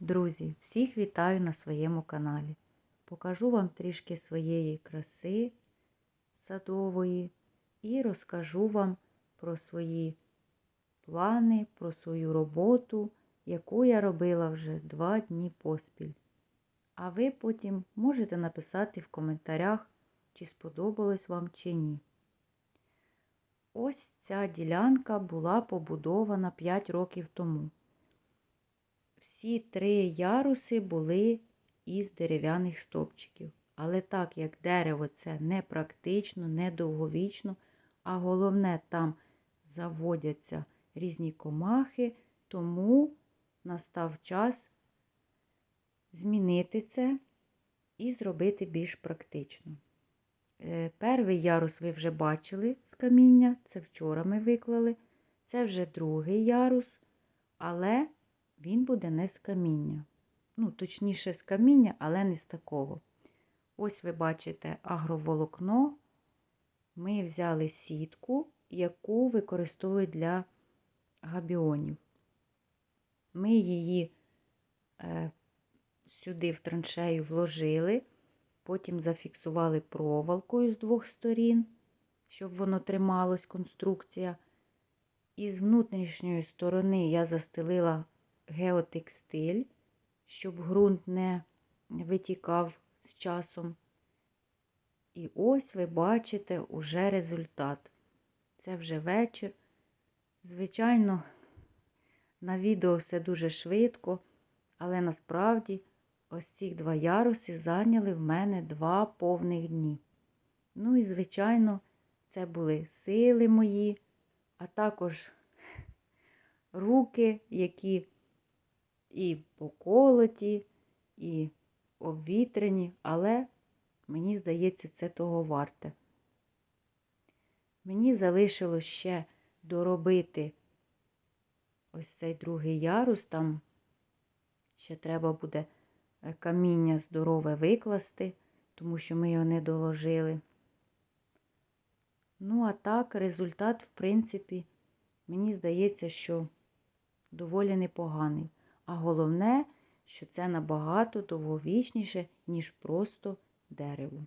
Друзі, всіх вітаю на своєму каналі. Покажу вам трішки своєї краси садової і розкажу вам про свої плани, про свою роботу, яку я робила вже два дні поспіль. А ви потім можете написати в коментарях, чи сподобалось вам чи ні. Ось ця ділянка була побудована 5 років тому. Всі три яруси були із дерев'яних стовпчиків. Але так як дерево це не практично, не довговічно, а головне, там заводяться різні комахи, тому настав час змінити це і зробити більш практично. Е, Перший ярус ви вже бачили з каміння, це вчора ми виклали. Це вже другий ярус, але він буде не з каміння. Ну, точніше, з каміння, але не з такого. Ось ви бачите агроволокно. Ми взяли сітку, яку використовують для габіонів. Ми її е, сюди в траншею вложили, потім зафіксували проволокою з двох сторін, щоб воно трималось, конструкція. І з внутрішньої сторони я застелила геотекстиль, щоб ґрунт не витікав з часом. І ось ви бачите уже результат. Це вже вечір. Звичайно, на відео все дуже швидко, але насправді ось ці два яруси зайняли в мене два повних дні. Ну і, звичайно, це були сили мої, а також руки, які і поколоті, і обвітрені, але мені здається, це того варте. Мені залишилось ще доробити ось цей другий ярус, там ще треба буде е, каміння здорове викласти, тому що ми його не доложили. Ну, а так, результат, в принципі, мені здається, що доволі непоганий. А головне, що це набагато довговічніше, ніж просто дерево.